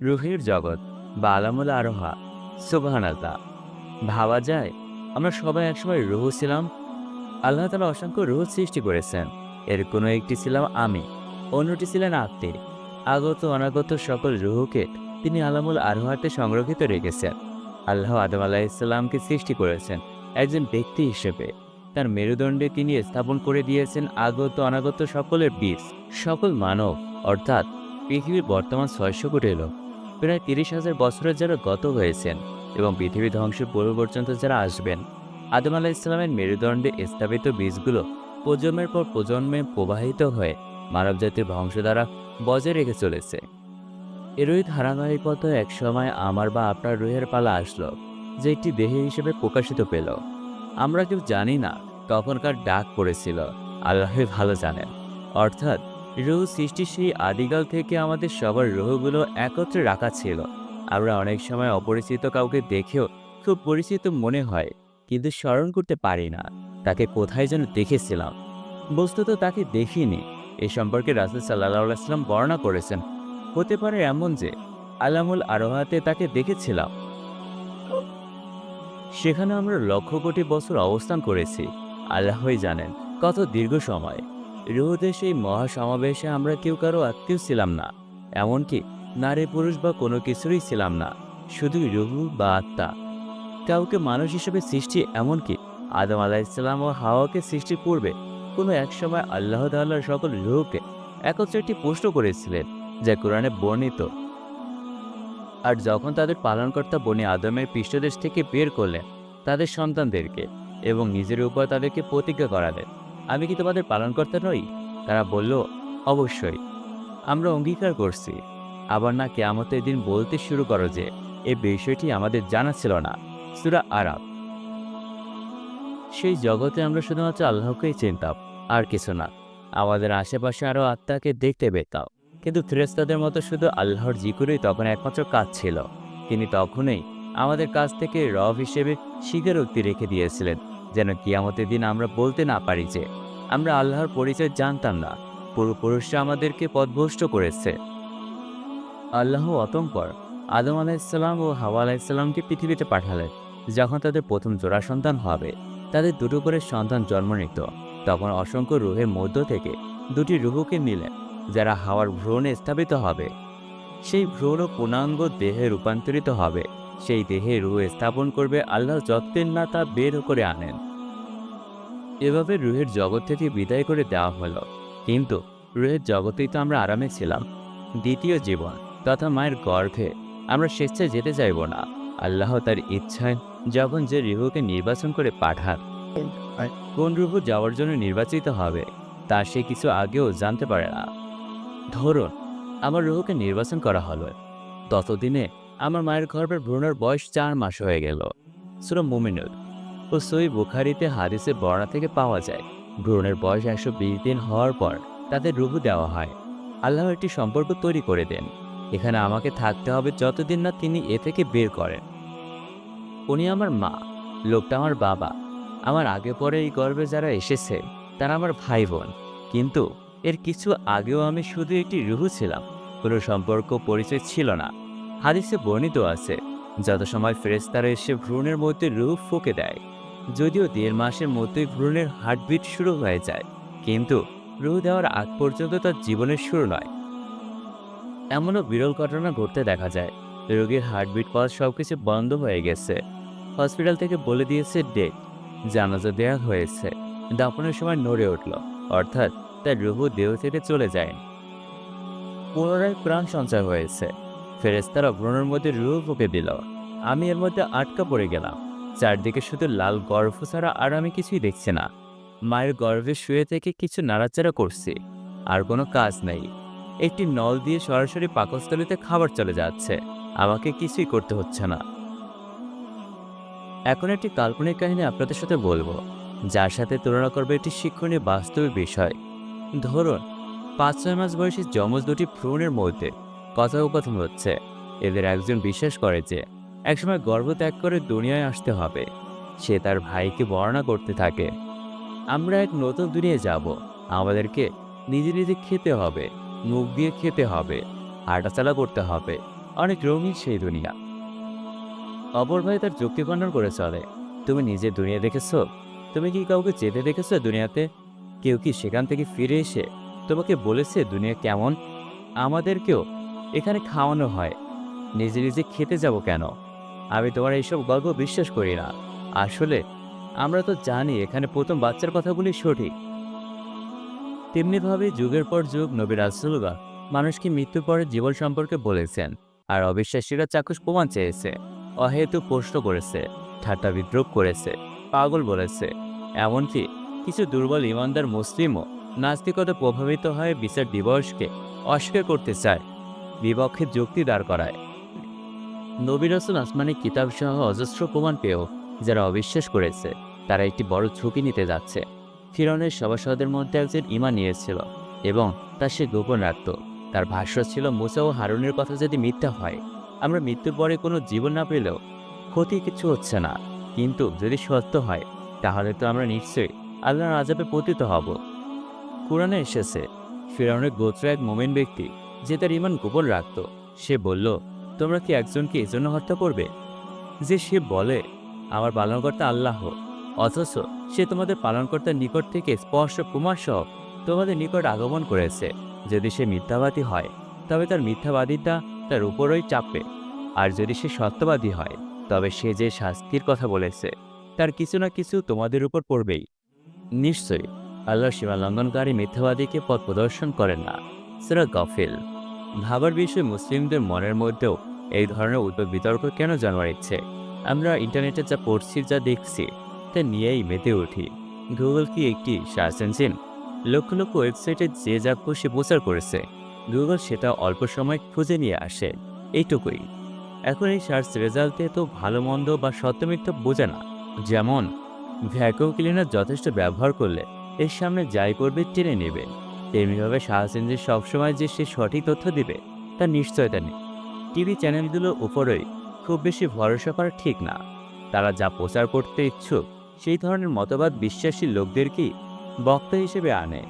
রুহের জগৎ বা আলামুল আরোহা সুবাহান আল্লাহ ভাবা যায়, আমরা সবাই একসময় রুহ ছিলাম। আল্লাহ তালা অসংখ্য রুহ সৃষ্টি করেছেন। এর কোনো একটি ছিলাম আমি, অন্যটি ছিলেন আত্মীর আগত অনাগত সকল রুহকে তিনি আলামুল আরোহাতে সংরক্ষিত রেখেছেন। আল্লাহ আদম আলাহ ইসলামকে সৃষ্টি করেছেন একজন ব্যক্তি হিসেবে। তার মেরুদণ্ডে তিনি স্থাপন করে দিয়েছেন আগত অনাগত সকলের বীজ, সকল মানব, অর্থাৎ পৃথিবীর বর্তমান ছয়শো কোটি লোক। প্রায় তিরিশ হাজার বছরের যারা গত হয়েছেন এবং পৃথিবী ধ্বংসের পূর্ব পর্যন্ত যারা আসবেন, আদম আলাহ ইসলামের মেরুদণ্ডে স্থাপিত বীজগুলো প্রজন্মের পর প্রজন্মে প্রবাহিত হয়ে মানবজাতির বংশ দ্বারা বজায় রেখে চলেছে। এরই ধারাবাহিকতা একসময় আমার বা আপনার রুহের পালা আসলো, যে একটি দেহে হিসেবে প্রকাশিত পেল। আমরা কেউ জানি না, তখনকার ডাক পড়েছিল আল্লাহ ভালো জানেন। অর্থাৎ রুহ সৃষ্টির সেই আদিকাল থেকে আমাদের সবার রুহগুলো একত্রে রাখা ছিল। আমরা অনেক সময় অপরিচিত কাউকে দেখেও খুব পরিচিত মনে হয়, কিন্তু স্মরণ করতে পারি না। তাকে কোথায় যেন দেখেছিলাম। বস্তুত তাকে দেখিনি। এ সম্পর্কে রাসুল সাল্লাহ বর্ণনা করেছেন। হতে পারে এমন যে, আলামুল আরোহাতে তাকে দেখেছিলাম। সেখানে আমরা লক্ষ কোটি বছর অবস্থান করেছি। আল্লাহই জানেন কত দীর্ঘ সময়। রুহুদের সেই মহাসমাবেশে আমরা কেউ কারও আত্মীয় ছিলাম না, এমনকি নারী পুরুষ বা কোনো কিছুরই ছিলাম না শুধুই রুহু বা আত্মা। কাউকে মানুষ হিসেবে সৃষ্টি এমনকি আদম আলাহিসাল্লাম ও হাওয়াকে সৃষ্টির পূর্বে কোনো একসময় আল্লাহ তাল্লাহর সকল রুহকে একত্রে একটি প্রশ্ন করেছিলেন, যা কোরআনে বর্ণিত। আর যখন তাদের পালনকর্তা বনি আদমের পৃষ্ঠদেশ থেকে বের করলেন তাদের সন্তানদেরকে এবং নিজের উপর তাদেরকে প্রতিজ্ঞা করালেন। আমি কি তোমাদের পালনকর্তা নই? তারা বলল, অবশ্যই। আমরা অঙ্গীকার করছি। আবার না কেয়ামতের দিন বলতে শুরু করো যে এই বিষয়টি আমাদের জানা ছিল না। সুরা আরাব সেই জগতে আমরা শুধুমাত্র আল্লাহকেই চিনতাম, আর কিছু না। আমাদের আশেপাশে আরও আত্মাকে দেখতে পেতাম। কিন্তু ফেরেস্তাদের মতো শুধু আল্লাহর জিকুরই তখন একমাত্র কাজ ছিল। তিনি তখনই আমাদের কাছ থেকে রব হিসেবে স্বীকারোক্তি রেখে দিয়েছিলেন, যেন কিয়ামতের দিন আমরা বলতে না পারি যে আমরা আল্লাহর পরিচয় জানতাম না। পূর্বপুরুষরা আমাদেরকে পথভ্রষ্ট করেছে। আল্লাহ অতঙ্কর আদম আলাইসাল্লাম ও হাওয়া আলাইসাল্লামকে পৃথিবীতে পাঠালেন, যখন তাদের প্রথম জোড়া সন্তান হবে। তাদের দুটো করে সন্তান জন্ম নিত তখন অসংখ্য রুহের মধ্য থেকে দুটি রুহুকে নিলেন, যারা হাওয়ার ভ্রূণে স্থাপিত হবে। সেই ভ্রূণ পূর্ণাঙ্গ দেহে রূপান্তরিত হবে। সেই দেহে রুহ স্থাপন করবে আল্লাহ যত্নের না তা বের করে আনেন। এভাবে রুহের জগৎ থেকে বিদায় করে দেওয়া হলো। কিন্তু রুহের জগতেই তো আমরা আরামে ছিলাম। দ্বিতীয় জীবন তথা মায়ের গর্ভে আমরা স্বেচ্ছায় যেতে চাইব না। আল্লাহ তার ইচ্ছায় যখন যে রুহুকে নির্বাচন করে পাঠান, কোন রুহু যাওয়ার জন্য নির্বাচিত হবে, তা সে কিছু আগেও জানতে পারে না। ধরুন, আমার রুহুকে নির্বাচন করা হলো। ততদিনে আমার মায়ের গর্ভের ভ্রূণের বয়স চার মাস হয়ে গেল। সুরা মুমিনুল ও সই বুখারিতে হাদিসে বর্ণা থেকে পাওয়া যায়। ভ্রূণের বয়স একশো বিশ দিন হওয়ার পর তাদের রুহু দেওয়া হয়। আল্লাহ একটি সম্পর্ক তৈরি করে দেন। এখানে আমাকে থাকতে হবে যতদিন না তিনি এ থেকে বের করেন। উনি আমার মা, লোকটা আমার বাবা। আমার আগে পরে এই গর্বে যারা এসেছে, তারা আমার ভাই বোন কিন্তু এর কিছু আগেও আমি শুধু একটি রুহু ছিলাম। কোনো সম্পর্ক, পরিচয় ছিল না। হাদিসে বর্ণিত আছে, যত সময় ফেরেস্তারা এসে ভ্রূণের মধ্যে রুহ ফুঁকে দেয় যদিও দেড় মাসের মধ্যেই ভ্রূণের হার্টবিট শুরু হয়ে যায়, কিন্তু রুহ দেওয়ার আগ পর্যন্ত তার জীবনের শুরু নয়। এমনও বিরল ঘটনা ঘটতে দেখা যায়। রোগীর হার্টবিট পাওয়া সব কিছু বন্ধ হয়ে গেছে। হসপিটাল থেকে বলে দিয়েছে ডেট। জানাজা দেওয়া হয়েছে। দাপনের সময় নড়ে উঠল। অর্থাৎ তার রুহু দেহ থেকে চলে যায় পুনরায় প্রাণ সঞ্চয় হয়েছে। ফেরেস্তারা ভ্রণের মধ্যে রুহ ফুকে দিল। আমি এর মধ্যে আটকা পড়ে গেলাম। চারদিকে শুধু লাল গর্ভ ছাড়া আর আমি কিছুই দেখছি না। মায়ের গর্ভে শুয়ে থেকে কিছু নাড়াচাড়া করছি, আর কোনো কাজ নেই। একটি নল দিয়ে সরাসরি পাকস্থলিতে খাবার চলে যাচ্ছে, আমাকে কিছুই করতে হচ্ছে না। এখন একটি কাল্পনিক কাহিনী আপনাদের সাথে বলব, যার সাথে তুলনা করবে একটি শিক্ষণীয় বাস্তবিক বিষয়। ধরুন, পাঁচ ছয় মাস বয়সী যমজ দুটি ভ্রূণের মধ্যে কথোপকথন হচ্ছে। এদের একজন বিশ্বাস করে যে একসময় গর্ব ত্যাগ করে দুনিয়ায় আসতে হবে। সে তার ভাইকে বর্ণনা করতে থাকে, আমরা এক নতুন দুনিয়ায় যাব। আমাদেরকে নিজে নিজে খেতে হবে, মুখ দিয়ে খেতে হবে, হাঁটাচলা করতে হবে। অনেক রঙিন সেই দুনিয়া। অপর ভাই তার যুক্তি খণ্ডন করে চলে, তুমি নিজে দুনিয়া দেখেছ? তুমি কি কাউকে যেতে দেখেছ দুনিয়াতে? কেউ কি সেখান থেকে ফিরে এসে তোমাকে বলেছে দুনিয়া কেমন? আমাদেরকেও এখানে খাওয়ানো হয়। নিজে নিজে খেতে যাব কেন? আমি তোমার এইসব গল্প বিশ্বাস করি না। আসলে, আমরা তো জানি এখানে প্রথম বাচ্চার কথাগুলি সঠিক। তেমনিভাবে যুগের পর যুগ নবী রাসুলগা মানুষকে মৃত্যুর পরে জীবন সম্পর্কে বলেছেন, আর অবিশ্বাসীরা চাক্ষুষ প্রমাণ চেয়েছে। অহেতু প্রশ্ন করেছে, ঠাট্টা বিদ্রোপ করেছে, পাগল বলেছে। এমনকি কিছু দুর্বল ইমানদার মুসলিমও নাস্তিকতা প্রভাবিত হয়ে বিচার দিবসকে অস্বীকার করতে চায়, বিপক্ষে যুক্তি দাঁড় করায়। নবী রসুল আসমানি কিতাব সহ অজস্র প্রমাণ পেয়েও যারা অবিশ্বাস করেছে, তারা একটি বড় ঝুঁকি নিতে যাচ্ছে। ফিরনের সভাসদের মধ্যে একজন ইমান নিয়েছিল এবং তা সে গোপন রাখত। তার ভাষ্য ছিল, মুসা ও হারুনের কথা যদি মিথ্যা হয়, আমরা মৃত্যুর পরে কোনো জীবন না পেলেও ক্ষতি কিছু হচ্ছে না। কিন্তু যদি সত্য হয়, তাহলে তো আমরা নিশ্চয়ই আল্লাহর আজাবে পতিত হব। কোরআনে এসেছে ফিরাউনের গোত্র এক মোমেন ব্যক্তি, যে তার ইমান গোপন রাখত। সে বলল তোমরা কি একজনকে এজন্য হত্যা করবে? যে সে বলে, আমার পালনকর্তা আল্লাহ, অথচ সে তোমাদের পালনকর্তার নিকট থেকে স্পষ্ট প্রমাণ সহ তোমাদের নিকট আগমন করেছে। যদি সে মিথ্যাবাদী হয়, তবে তার মিথ্যাবাদীটা তার উপরই চাপবে আর যদি সে সত্যবাদী হয়, তবে সে যে শাস্তির কথা বলেছে, তার কিছু না কিছু তোমাদের উপর পড়বেই। নিশ্চয়ই, আল্লাহ সীমা লঙ্ঘনকারী মিথ্যাবাদীকে পথ প্রদর্শন করেন না। সেরা গফিল ভাবার বিষয়ে মুসলিমদের মনের মধ্যেও এই ধরনের উদ্যোগ বিতর্ক কেন জানার ইচ্ছে? আমরা ইন্টারনেটে যা পড়ছি, যা দেখছি, তা নিয়েই মেতে উঠি। গুগল কি একটি সার্চ ইঞ্জিন? লক্ষ লক্ষ ওয়েবসাইটে যে যা খুশি প্রচার করেছে, গুগল সেটা অল্প সময় খুঁজে নিয়ে আসে। এইটুকুই। এখন এই সার্চ রেজাল্টে তো ভালো, মন্দ বা সত্যমিথ্যা বোঝে না। যেমন, ভ্যাকুয়াম ক্লিনার যথেষ্ট ব্যবহার করলে এর সামনে যাই করবে টেনে নেবে। তেমনিভাবে সার্চ ইঞ্জিন সবসময় যে সে সঠিক তথ্য দিবে তার নিশ্চয়তা নেই। টিভি চ্যানেলগুলোর উপরেই খুব বেশি ভরসা করা ঠিক না। তারা যা প্রচার করতে ইচ্ছুক, সেই ধরনের মতবাদ বিশ্বাসী লোকদেরকেই বক্তা হিসেবে আনে?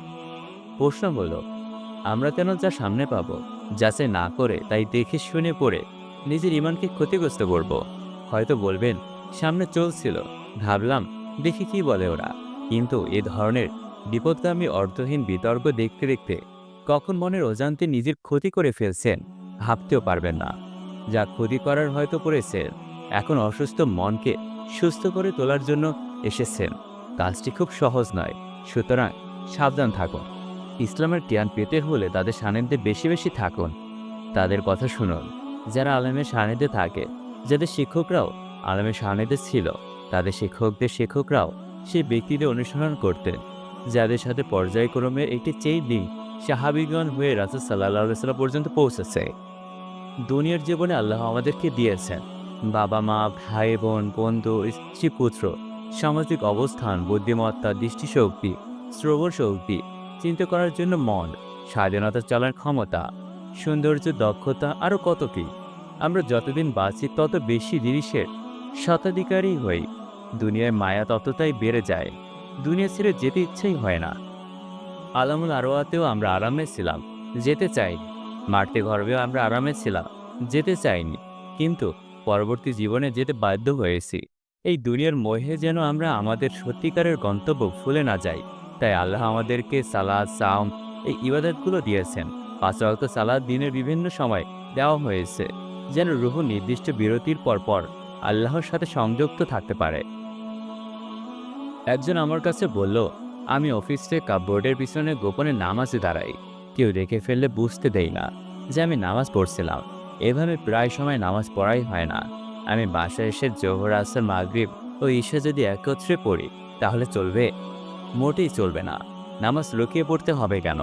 প্রশ্ন হলো, আমরা কেন যা সামনে পাবো যাচাই না করে, তাই দেখে শুনে পড়ে নিজের ইমানকে ক্ষতিগ্রস্ত করব। হয়তো বলবেন, সামনে চলছিল। ভাবলাম, দেখি কি বলে ওরা। কিন্তু এ ধরনের বিপদগামী অর্থহীন বিতর্ক দেখতে দেখতে কখন মনের অজান্তে নিজের ক্ষতি করে ফেলছেন ভাবতেও পারবেন না। যা ক্ষতি করার হয়তো করেছেন এখন অসুস্থ মনকে সুস্থ করে তোলার জন্য এসেছেন। কাজটি খুব সহজ নয়, সুতরাং সাবধান থাকুন। ইসলামের জ্ঞান পেতে হলে তাদের সান্নিধ্যে বেশি বেশি থাকুন। তাদের কথা শুনুন। যারা আলেমের সান্নিধ্যে থাকে, যাদের শিক্ষকরাও আলেমের সান্নিধ্যে ছিল, তাদের শিক্ষকদের শিক্ষকরাও সেই ব্যক্তিদের অনুসরণ করতেন। যাদের সাথে পর্যায়ক্রমে একটি চেই দিন সাহাবিগণ হয়ে রাসুল সাল্লাহ সাল্লাম পর্যন্ত পৌঁছেছে। দুনিয়ার জীবনে আল্লাহ আমাদেরকে দিয়েছেন। বাবা মা, ভাই বোন, বন্ধু, স্ত্রী, পুত্র, সামাজিক অবস্থান, বুদ্ধিমত্তা, দৃষ্টিশক্তি, শ্রবণ শক্তি, চিন্তা করার জন্য মন, স্বাধীনতা চলার ক্ষমতা, সৌন্দর্য, দক্ষতা আরও কত কি? আমরা যতদিন বাঁচি, তত বেশি জিনিসের শতাধিকারী হই। দুনিয়ায় মায়া ততটাই বেড়ে যায়। দুনিয়া ছেড়ে যেতে ইচ্ছাই হয় না। আলামুল আরোয়াতেও আমরা আরামে ছিলাম। যেতে চাইনি। মারতে গর্বেও আমরা আরামে ছিলাম। যেতে চাইনি। কিন্তু পরবর্তী জীবনে যেতে বাধ্য হয়েছি। এই দুনিয়ার মোহে যেন আমরা আমাদের সত্যিকারের গন্তব্য ভুলে না যাই। তাই আল্লাহ আমাদেরকে সালাদ সাম এই ইবাদতগুলো দিয়েছেন। পাঁচ রক্ত সালাদ দিনের বিভিন্ন সময় দেওয়া হয়েছে। যেন রুহ নির্দিষ্ট বিরতির পর পর আল্লাহর সাথে সংযুক্ত থাকতে পারে। একজন আমার কাছে বলল, আমি অফিসে কাপবোর্ডের পিছনে গোপনে নামাজে দাঁড়াই। কেউ দেখে ফেললে বুঝতে দেই না যে আমি নামাজ পড়ছিলাম। এভাবে প্রায় সময় নামাজ পড়াই হয় না। আমি বাসায় এসে জোহর, আসর, মাগরিব ও ঈশা যদি একত্রে পড়ি, তাহলে চলবে? মোটেই চলবে না। নামাজ লুকিয়ে পড়তে হবে কেন?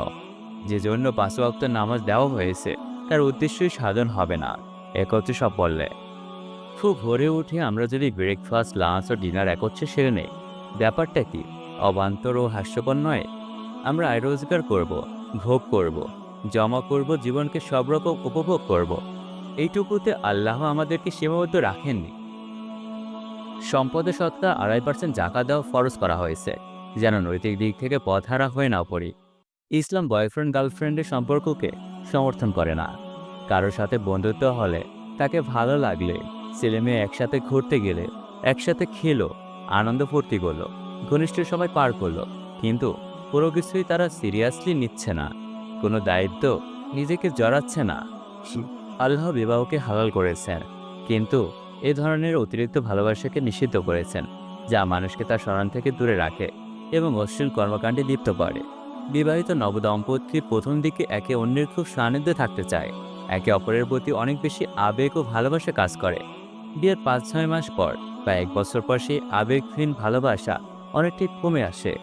যে জন্য পাঁচ অক্ত নামাজ দেওয়া হয়েছে, তার উদ্দেশ্যই সাধন হবে না। একত্রে সব বললে, খুব ভোরে উঠে আমরা যদি ব্রেকফাস্ট লাঞ্চ ও ডিনার একত্রে সেরে নেই। ব্যাপারটা কি? অবান্তর ও হাস্যকর নয়? আমরা আয় রোজগার করব, ভোগ করব, জমা করব, জীবনকে সব রকম উপভোগ করব। এইটুকুতে আল্লাহ আমাদেরকে সীমাবদ্ধ রাখেননি। সম্পদে সত্তা আড়াই পার্সেন্ট জাকা দেওয়া ফরজ করা হয়েছে, যেন নৈতিক দিক থেকে পথহারা হয়ে না পড়ি। ইসলাম বয়ফ্রেন্ড গার্লফ্রেন্ডের সম্পর্ককে সমর্থন করে না। কারোর সাথে বন্ধুত্ব হলে তাকে ভালো লাগলে ছেলে মেয়ে একসাথে ঘুরতে গেলে, একসাথে খেলো আনন্দ ফুর্তি করল। ঘনিষ্ঠ সময় পার করল কিন্তু পুরো কিছুই তারা সিরিয়াসলি নিচ্ছে না। কোনো দায়িত্ব নিজেকে জড়াচ্ছে না। আল্লাহ বিবাহকে হালাল করেছেন কিন্তু এ ধরনের অতিরিক্ত ভালোবাসাকে নিষিদ্ধ করেছেন যা মানুষকে তার স্মরণ থেকে দূরে রাখে এবং অশ্লীল কর্মকাণ্ডে লিপ্ত করে। বিবাহিত নবদম্পতি প্রথম দিকে একে অন্যের খুব সান্নিধ্যে থাকতে চায়। একে অপরের প্রতি অনেক বেশি আবেগ ও ভালোবাসা কাজ করে। বিয়ের পাঁচ ছয় মাস পর বা এক বছর পর সেই আবেগহীন ভালোবাসা অনেকটাই কমে আসে।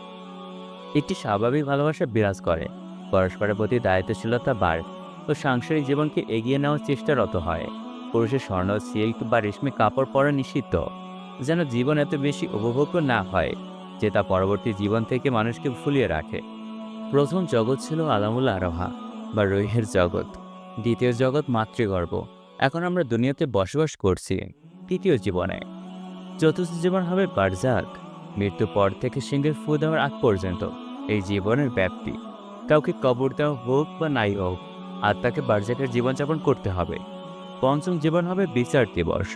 একটি স্বাভাবিক ভালোবাসা বিরাজ করে, পরস্পরের প্রতি দায়িত্বশীলতা বাড়ে ও সাংসারিক জীবনকে এগিয়ে নেওয়ার চেষ্টারত হয়। পুরুষের স্বর্ণ, সিল্ক বা রেশমি কাপড় পরা নিষিদ্ধ, যেন জীবন এত বেশি উপভোগ্য না হয়, যে তা পরবর্তী জীবন থেকে মানুষকে ফুলিয়ে রাখে। প্রথম জগৎ ছিল আলামুল আরোহা বা রৈহের জগৎ, দ্বিতীয় জগৎ মাতৃগর্ভ। এখন আমরা দুনিয়াতে বসবাস করছি, তৃতীয় জীবনে। চতুর্থ জীবন হবে বারজাক। মৃত্যু পর থেকে সিংহের ফু দেওয়ার আগ পর্যন্ত এই জীবনের ব্যাপ্তি। কাউকে কবর দেওয়া হোক বা নাই হোক, আত্মাকে বারজাকের জীবনযাপন করতে হবে। পঞ্চম জীবন হবে বিচার দিবস।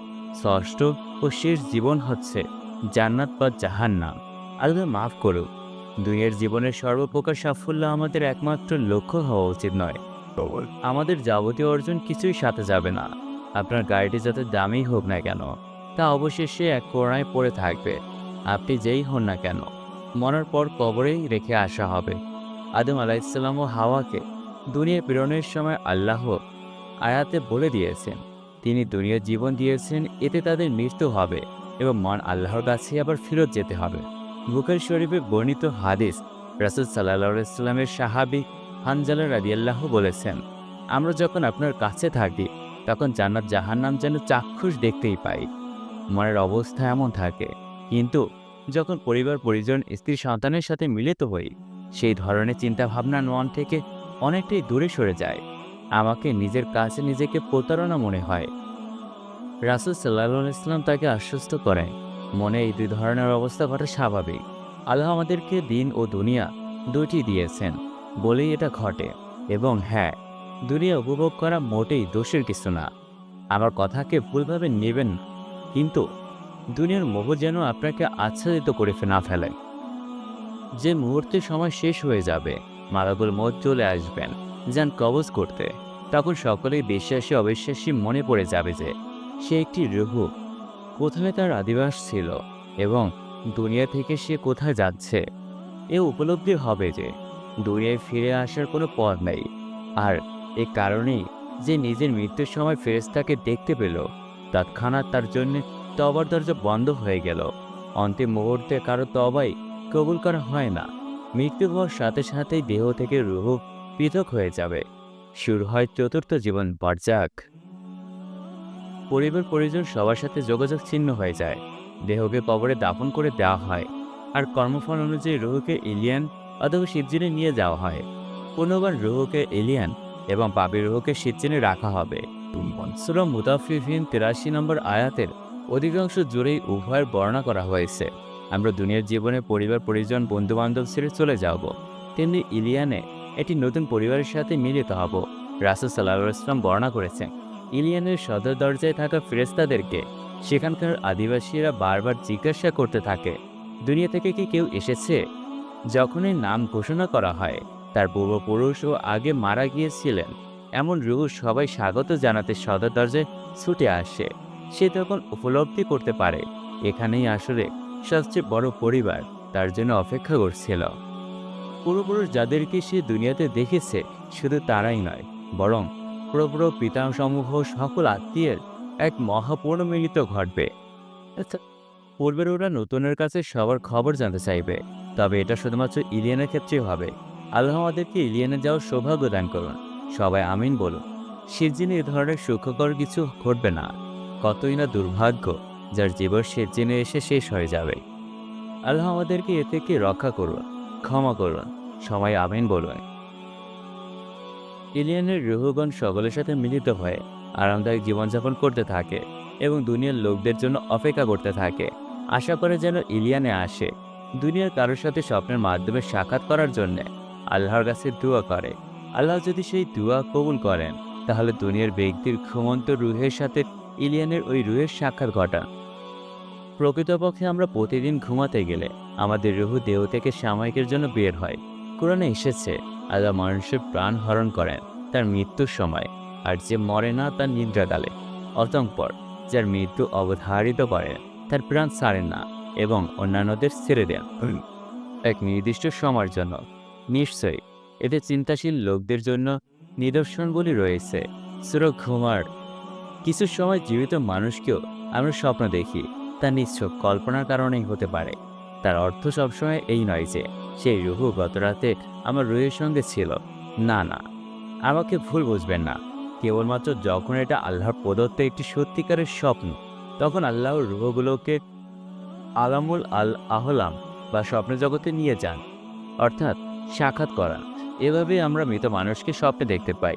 ষষ্ঠ ও শেষ জীবন হচ্ছে জান্নাত বা জাহান্নাম। আল্লাহ মাফ করুক। দুনিয়ার জীবনের সর্বপ্রকার সাফল্য আমাদের একমাত্র লক্ষ্য হওয়া উচিত নয়। আমাদের যাবতীয় অর্জন কিছুই সাথে যাবে না। আপনার গাড়িটি যত দামি হোক না কেন তা অবশেষে এক কোণায় পড়ে থাকবে। আপনি যেই হন না কেন, মরার পর কবরেই রেখে আসা হবে। আদম আলাইসাল্লাম ও হাওয়াকে দুনিয়া প্রেরণের সময় আল্লাহ আয়াতে বলে দিয়েছেন। তিনি দুনিয়ার জীবন দিয়েছেন, এতে তাদের মৃত্যু হবে এবং মন আল্লাহর কাছে আবার ফেরত যেতে হবে। বুখারি শরীফে বর্ণিত হাদিস রাসুল সাল্লাহ সাল্লামের সাহাবি হানজালা রাদিয়াল্লাহ বলেছেন, আমরা যখন আপনার কাছে থাকি, তখন জান্নাত জাহান্নাম যেন চাক্ষুষ দেখতেই পাই। মনের অবস্থা এমন থাকে। কিন্তু যখন পরিবার, পরিজন, স্ত্রী, সন্তানের সাথে মিলিত হই, সেই ধরনের চিন্তাভাবনা মন থেকে অনেকটাই দূরে সরে যায়। আমাকে নিজের কাছে নিজেকে প্রতারণা মনে হয়। রাসুল সাল্লাহ ইসলাম তাকে আশ্বস্ত করেন, মনে এই দুই ধরনের অবস্থা ঘটা স্বাভাবিক। আল্লাহ আমাদেরকে দিন ও দুনিয়া দুটি দিয়েছেন, বলেই এটা ঘটে। এবং হ্যাঁ দুনিয়া উপভোগ করা মোটেই দোষের কিছু না। আমার কথাকে ভুলভাবে নেবেন না। কিন্তু দুনিয়ার মোহ যেন আপনাকে আচ্ছাদিত করে না ফেলে। যে মুহূর্তে সময় শেষ হয়ে যাবে মালাকুল মত চলে আসবেন, যান কবজ করতে, তখন সকলেই বিশ্বাসী অবিশ্বাসী মনে পড়ে যাবে যে সে একটি রুহু কোথায় তার আদিবাস ছিল এবং দুনিয়া থেকে সে কোথায় যাচ্ছে, এ উপলব্ধি হবে যে দুনিয়ায় ফিরে আসার কোনো পথ নেই। আর এ কারণেই যে নিজের মৃত্যুর সময় ফেরেস্তাকে দেখতে পেল তৎক্ষণাৎ তার জন্য তবার দরজা বন্ধ হয়ে গেল। অন্তিম মুহূর্তে কারও তবাই কবুল করা হয় না। মৃত্যু হওয়ার সাথে সাথেই দেহ থেকে রুহ পৃথক হয়ে যাবে। শুরু হয় চতুর্থ জীবন বরজাক পরিবার পরিজন সবার সাথে যোগাযোগ ছিন্ন হয়ে যায়। দেহকে কবরে দাফন করে দেওয়া হয় আর কর্মফল অনুযায়ী রুহকে এলিয়ান অথবা শিবজিনে নিয়ে যাওয়া হয়। পুনর্বার রুহকে এলিয়ান এবং পাপি রুহকে শিবজিনে রাখা হবে। সুরা মুতাফিফিন তিরাশি নম্বর আয়াতের অধিকাংশ জুড়েই উভয়ের বর্ণনা করা হয়েছে। আমরা দুনিয়ার জীবনে পরিবার, পরিজন বন্ধু বান্ধব ছেড়ে চলে যাব। তেমনি ইলিয়ানে এটি নতুন পরিবারের সাথে মিলিত হব। রাসুল সাল্লাহ ইসলাম বর্ণনা করেছেন, ইলিয়ানের সদর দরজায় থাকা ফেরেস্তাদেরকে সেখানকার আদিবাসীরা বারবার জিজ্ঞাসা করতে থাকে, দুনিয়া থেকে কি কেউ এসেছে? যখনই নাম ঘোষণা করা হয়, তার পূর্বপুরুষ ও আগে মারা গিয়েছিলেন। এমন রুহ সবাই স্বাগত জানাতে সদর দরজায় ছুটে আসে। সে তখন উপলব্ধি করতে পারে, এখানেই আসলে সবচেয়ে বড় পরিবার, তার জন্য অপেক্ষা করছিল। পূর্বপুরুষ যাদেরকে সে দুনিয়াতে দেখেছে, শুধু তারাই নয়, বরং পুরোপুরো পিতাসমূহ সকল আত্মীয়ের এক মহাপূর্ণ মিলিত ঘটবে। আচ্ছা পূর্বের ওরা নতুনের কাছে সবার খবর জানতে চাইবে, তবে এটা শুধুমাত্র ইলিয়ানের ক্ষেত্রেই হবে। আল্লাহ আমাদেরকে ইলিয়ানে যাওয়ার সৌভাগ্য দান করুন। সবাই আমিন বলুন। সিজিনে এ ধরনের সুখকর কিছু ঘটবে না। কতই না দুর্ভাগ্য, যার জীবন সিজিনে এসে শেষ হয়ে যাবে। আল্লাহ আমাদেরকে এ থেকে রক্ষা করুন, ক্ষমা করুন, সবাই আমিন বলুন। ইলিয়ানের রুহগণ সকলের সাথে মিলিত হয়ে আরামদায়ক জীবনযাপন করতে থাকে এবং দুনিয়ার লোকদের জন্য অপেক্ষা করতে থাকে। আশা করে যেন ইলিয়ানে আসে। দুনিয়ার কারোর সাথে স্বপ্নের মাধ্যমে সাক্ষাৎ করার জন্যে আল্লাহর কাছে দোয়া করে। আল্লাহ যদি সেই দোয়া কবুল করেন, তাহলে দুনিয়ার ব্যক্তির ঘুমন্ত রুহের সাথে ইলিয়ানের ওই রুহের সাক্ষাৎ ঘটা। প্রকৃতপক্ষে আমরা প্রতিদিন ঘুমাতে গেলে আমাদের রুহু দেহ থেকে সাময়িকের জন্য বের হয়। কোরআনে এসেছে, আল্লাহ মানুষের প্রাণ হরণ করেন তার মৃত্যুর সময়, আর যে মরে না তার নিদ্রাকালে অতঃপর যার মৃত্যু অবধারিত করেন তার প্রাণ ছাড়েন না এবং অন্যান্যদের ছেড়ে দেন। এক নির্দিষ্ট সময়ের জন্য নিশ্চয়ই এতে চিন্তাশীল লোকদের জন্য নিদর্শনগুলি রয়েছে। সুরক ঘুমার কিছু সময় জীবিত মানুষকেও আমরা স্বপ্ন দেখি। তা নিশ্চয় কল্পনার কারণেই হতে পারে। তার অর্থ সবসময় এই নয় যে সেই রুহু গত রাতে আমার রুহের সঙ্গে ছিল। না না, আমাকে ভুল বুঝবেন না। কেবলমাত্র যখন এটা আল্লাহর প্রদত্ত একটি সত্যিকারের স্বপ্ন, তখন আল্লাহর রুহগুলোকে আলামুল আল আহলাম বা স্বপ্ন জগতে নিয়ে যান, অর্থাৎ সাক্ষাৎ করান। এভাবে আমরা মৃত মানুষকে স্বপ্নে দেখতে পাই।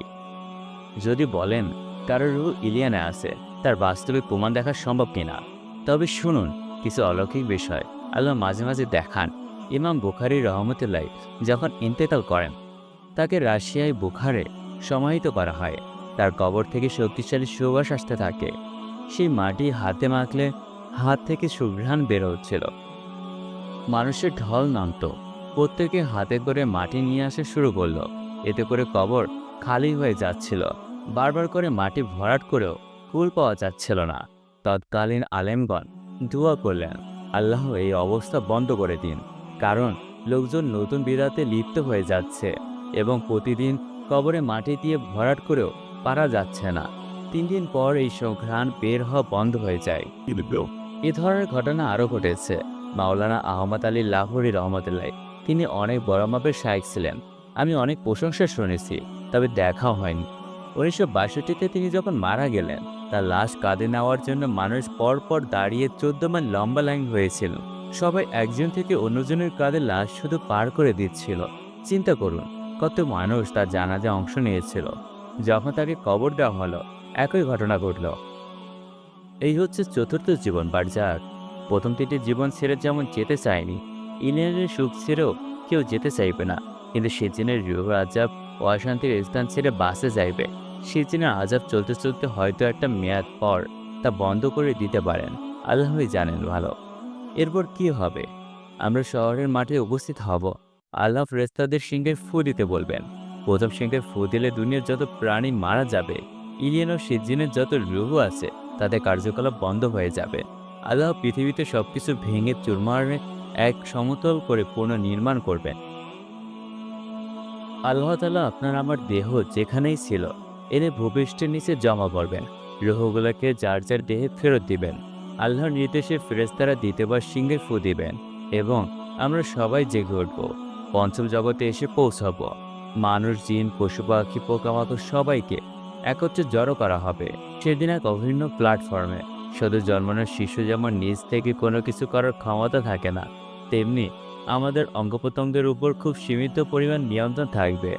যদি বলেন, কারও রুহ ইলিয়ানে আছে, তার বাস্তবিক প্রমাণ দেখা সম্ভব কিনা? তবে শুনুন, কিছু অলৌকিক বিষয় আল্লাহ মাঝে মাঝে দেখান ইমাম বুখারি রহমতুল্লাহ যখন ইন্তেকাল করেন, তাকে রাশিয়ায় বুখারে সমাহিত করা হয়। তার কবর থেকে শক্তিশালী সুবাস আসতে থাকে। সেই মাটি হাতে মাখলে হাত থেকে সুঘ্রাণ বের হচ্ছিল। মানুষের ঢল নামত। প্রত্যেকে হাতে করে মাটি নিয়ে আসা শুরু করল। এতে করে কবর খালি হয়ে যাচ্ছিল। বারবার করে মাটি ভরাট করেও কুল পাওয়া যাচ্ছিল না। তৎকালীন আলেমগণ দোয়া করলেন আল্লাহ এই অবস্থা বন্ধ করে দিন কারণ লোকজন নতুন বিরাতে লিপ্ত হয়ে যাচ্ছে এবং প্রতিদিন কবরে মাটি দিয়ে ভরাট করেও পারা যাচ্ছে না। তিন দিন পর এই সংঘ্রাণ বের হওয়া বন্ধ হয়ে যায়। এ ধরনের ঘটনা আরও ঘটেছে। মাওলানা আহমদ আলী লাহোরি রহমতুল্লাহ তিনি অনেক বড় মাপের শায়েক ছিলেন। আমি অনেক প্রশংসা শুনেছি, তবে দেখাও হয়নি। উনিশশো বাষট্টিতে তিনি যখন মারা গেলেন, তার লাশ কাঁধে নেওয়ার জন্য মানুষ পর পর দাঁড়িয়ে চোদ্দ মাইল লম্বা লাইন হয়েছিল। সবাই একজন থেকে অন্যজনের কাঁধে লাশ শুধু পার করে দিচ্ছিল। চিন্তা করুন, কত মানুষ তার জানাজা অংশ নিয়েছিল। যখন তাকে কবর দেওয়া হলো, একই ঘটনা ঘটল। এই হচ্ছে চতুর্থ জীবন বারজাক প্রথম তিনটি জীবন ছেড়ে যেমন যেতে চায়নি ইলিয়ানের সুখ ছেড়েও কেউ যেতে চাইবে না। কিন্তু সেদিনের রুহ আজাব ও অশান্তির স্থান ছেড়ে বাসে যাইবে। সেদিনের আজাব চলতে চলতে হয়তো একটা মেয়াদ পর তা বন্ধ করে দিতে পারেন। আল্লাহই জানেন ভালো। এরপর কি হবে? আমরা শহরের মাঠে উপস্থিত হব। আল্লাহ ফেরেস্তাদের সিংহের ফু দিতে বলবেন। প্রথম সিংহের ফু দিলে দুনিয়ার যত প্রাণী মারা যাবে, ইলিয়ান ও সিজিনের যত রুহু আছে, তাদের কার্যকলাপ বন্ধ হয়ে যাবে। আল্লাহ পৃথিবীতে সবকিছু ভেঙে চুরমারে এক সমতল করে পুনর্নির্মাণ করবেন। আল্লাহ তালা আপনার আমার দেহ যেখানেই ছিল, এনে ভূপৃষ্ঠের নিচে জমা করবেন। রুহগুলোকে যার যার দেহে ফেরত দিবেন। আল্লাহর নির্দেশে ফেরেস্তারা দ্বিতীয়বার সিংহে ফু দিবেন এবং আমরা সবাই জেগে উঠব। পঞ্চম জগতে এসে পৌঁছাবো। মানুষ, জিন, পশু, পাখি, পোকামাকড় সবাইকে একত্রে জড়ো করা হবে। সেদিন এক অভিন্ন প্ল্যাটফর্মে। শুধু জন্মানোর শিশু যেমন নিজ থেকে কোনো কিছু করার ক্ষমতা থাকে না তেমনি আমাদের অঙ্গ প্রত্যঙ্গের উপর খুব সীমিত পরিমাণ নিয়ন্ত্রণ থাকবে।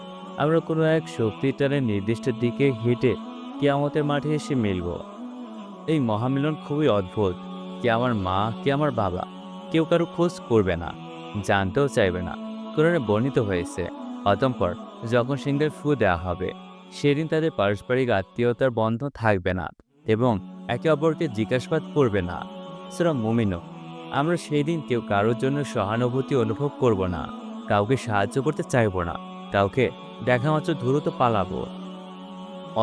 আমরা কোনো এক শক্তিটারের নির্দিষ্ট দিকে হেঁটে কিয়ামতের মাঠে এসে মিলব। এই মহামিলন খুবই অদ্ভুত। কে আমার মা, কে আমার বাবা, কেউ কারও খোঁজ করবে না, জানতেও চাইবে না, কোরআনে বর্ণিত হয়েছে। অতঃপর যখন সিংহের ফু দেওয়া হবে, সেদিন তাদের পারস্পরিক আত্মীয়তার বন্ধ থাকবে না এবং একে অপরকে জিজ্ঞাসাবাদ করবে না। সেটা মুমিনও আমরা সেই দিন কেউ কারোর জন্য সহানুভূতি অনুভব করব না, কাউকে সাহায্য করতে চাইব না, কাউকে দেখা মাত্র দ্রুত পালাবো।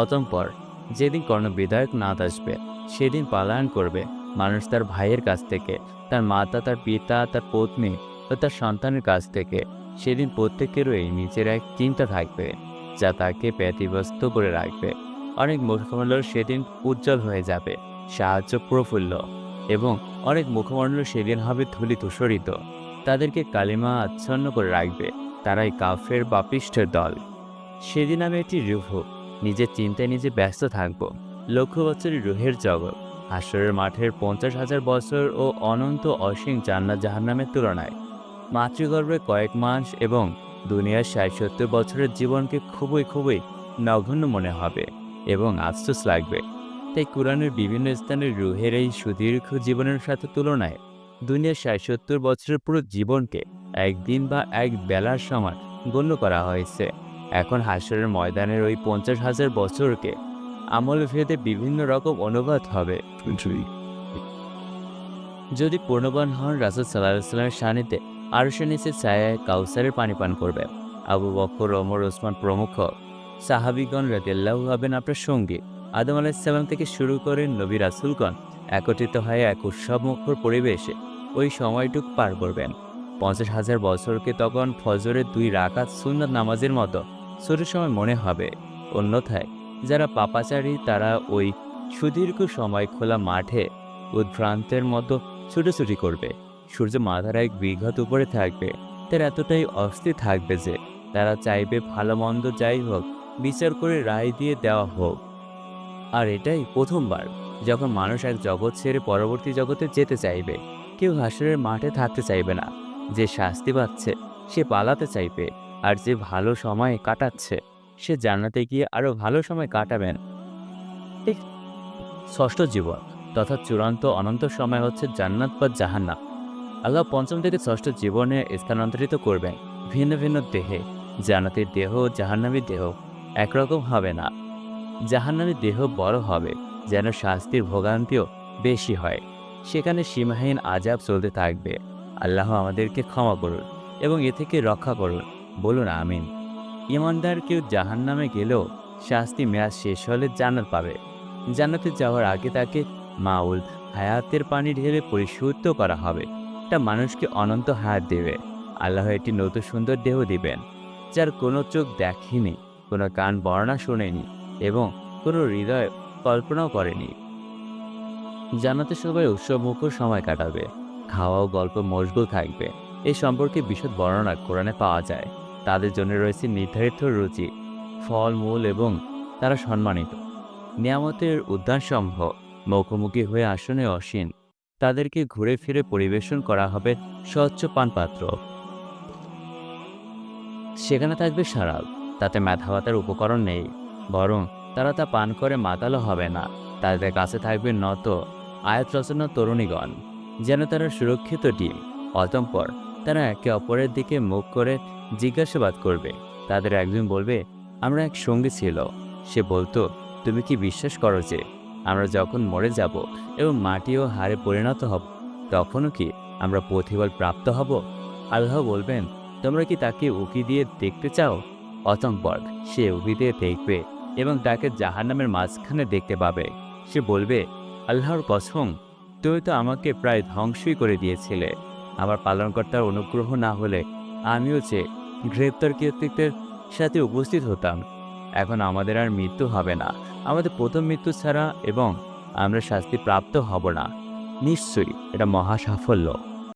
অতঃপর যেদিন কোনো বিধায়ক নাথ আসবে, সেদিন পালায়ন করবে মানুষ তার ভাইয়ের কাছ থেকে, তার মাতা, তার পিতা, তার পত্নী ও তার সন্তানের কাছ থেকে। সেদিন প্রত্যেকেরই নিজের এক চিন্তা থাকবে, যা তাকে ব্যতিব্যস্ত করে রাখবে। অনেক মুখমণ্ডল সেদিন উজ্জ্বল হয়ে যাবে, সাহায্য প্রফুল্ল। এবং অনেক মুখমণ্ডল সেদিন হবে ধুলি ধূসরিত তাদেরকে কালিমা আচ্ছন্ন করে রাখবে। তারাই কাফের বা পৃষ্ঠের দল। সেদিন আমি একটি রুহ। নিজের চিন্তায় নিজে ব্যস্ত থাকব। লক্ষ বছরের রুহের জগৎ। হাসরের মাঠের পঞ্চাশ হাজার বছর ও অনন্ত অসীম জান্নাত জাহান্নামের তুলনায়। মাতৃগর্ভে কয়েক মাস এবং দুনিয়ার ষাট সত্তর বছরের জীবনকে খুবই খুবই নগণ্য মনে হবে এবং আফসোস লাগবে। তাই কোরআনের বিভিন্ন স্থানের রুহের এই সুদীর্ঘ জীবনের সাথে তুলনায় দুনিয়ার ষাট সত্তর বছরের পুরো জীবনকে একদিন বা এক বেলার সমান গণ্য করা হয়েছে। এখন হাসরের ময়দানের ওই পঞ্চাশ হাজার বছরকে আমল ভেদে বিভিন্ন রকম অনুবাদ হবে। যদি পূর্ণবান হন রাসুল সাল্লাহ সাল্লামের সান্নিধ্যে আরও সে নিচে ছায়ায় কাউসারের পানি পান করবে আবু বকর ওমর ওসমান প্রমুখ সাহাবিগণ রাদিয়াল্লাহু হবেন আপনার সঙ্গী। আদম আলাইসাল্লাম থেকে শুরু করে নবী রাসুলগণ একত্রিত হয়ে এক উৎসবমুখর পরিবেশে ওই সময়টুক পার করবেন। পঞ্চাশ হাজার বছরকে তখন ফজরের দুই রাকাত সুন্নাত নামাজের মতো ছোট সময় মনে হবে। অন্যথায় যারা পাপাচারী, তারা ওই সুদীর্ঘ সময় খোলা মাঠে উদ্ভ্রান্তের মতো ছুটোছুটি করবে। সূর্য মাথার এক বিঘত উপরে থাকবে। তার এতটাই অস্থির থাকবে যে তারা চাইবে ভালো মন্দ যাই হোক, বিচার করে রায় দিয়ে দেওয়া হোক। আর এটাই প্রথমবার, যখন মানুষ এক জগৎ ছেড়ে পরবর্তী জগতে যেতে চাইবে, কেউ হাসরের মাঠে থাকতে চাইবে না। যে শাস্তি পাচ্ছে, সে পালাতে চাইবে, আর যে ভালো সময় কাটাচ্ছে, সে জান্নাতে গিয়ে আরও ভালো সময় কাটাবেন। ঠিক ষষ্ঠ জীবন, তথা চূড়ান্ত অনন্ত সময় হচ্ছে জান্নাত বা জাহান্নাম। আল্লাহ পঞ্চম থেকে ষষ্ঠ জীবনে স্থানান্তরিত করবেন ভিন্ন ভিন্ন দেহে, জান্নাতের দেহ জাহান্নামীর দেহ। একরকম হবে না। জাহান্নামীর দেহ বড় হবে, যেন শাস্তির ভোগান্তিও বেশি হয়। সেখানে সীমাহীন আজাব চলতে থাকবে। আল্লাহ আমাদেরকে ক্ষমা করুন এবং এ থেকে রক্ষা করুন। বলুন, আমিন। ইমানদার কেউ জাহান্নামে গেলেও শাস্তি মেয়াদ শেষ হলে জান্নাত পাবে। জান্নাতে যাওয়ার আগে তাকে মাউল হায়াতের পানি ঢেলে পরিশুদ্ধ করা হবে। তা মানুষকে অনন্ত হায়াত দেবে। আল্লাহ একটি নতুন সুন্দর দেহ দিবেন, যার কোনো চোখ দেখেনি, কোনো কান বর্ণনা শোনেনি কোনো হৃদয় কল্পনাও করেনি। জানাতে সবাই উৎসব উৎসবমুখর সময় কাটাবে। খাওয়া ও গল্প মশগুল থাকবে। এই সম্পর্কে বিশদ বর্ণনা কোরআনে পাওয়া যায়। তাদের জন্য রয়েছে নির্ধারিত রুচি, ফল, মূল এবং তারা সম্মানিত। নিয়ামতের উদ্যানসমূহ মুখোমুখি হয়ে আসনে অসীন। তাদেরকে ঘুরে ফিরে পরিবেশন করা হবে স্বচ্ছ পানপাত্র। সেখানে থাকবে সারাল। তাতে মেধাবাতার উপকরণ নেই। বরং তারা তা পান করে মাতালো হবে না। তাদের কাছে থাকবে নত আয়াত রচনা তরুণীগণ, যেন তারা সুরক্ষিত ডিম। অতঃপর তারা একে অপরের দিকে মুখ করে জিজ্ঞাসাবাদ করবে। তাদের একজন বলবে, আমরা এক সঙ্গী ছিল। সে বলতো, তুমি কি বিশ্বাস করো যে আমরা যখন মরে যাব এবং মাটি ও হাড়ে পরিণত হব, তখনও কি আমরা প্রতিফল প্রাপ্ত হব? আল্লাহ বলবেন, তোমরা কি তাকে উকি দিয়ে দেখতে চাও? অতঃপর সে উকি দিয়ে দেখবে এবং তাকে জাহান্নামের মাঝখানে দেখতে পাবে। সে বলবে, আল্লাহর কসম তুমি তো আমাকে প্রায় ধ্বংসই করে দিয়েছিলে। আমার পালনকর্তার অনুগ্রহ না হলে আমিও যে গ্রেপ্তার কৃতিত্বের সাথে উপস্থিত হতাম। এখন আমাদের আর মৃত্যু হবে না। আমাদের প্রথম মৃত্যু ছাড়া এবং আমরা শাস্তি প্রাপ্ত হব না। নিশ্চয়ই এটা মহা সাফল্য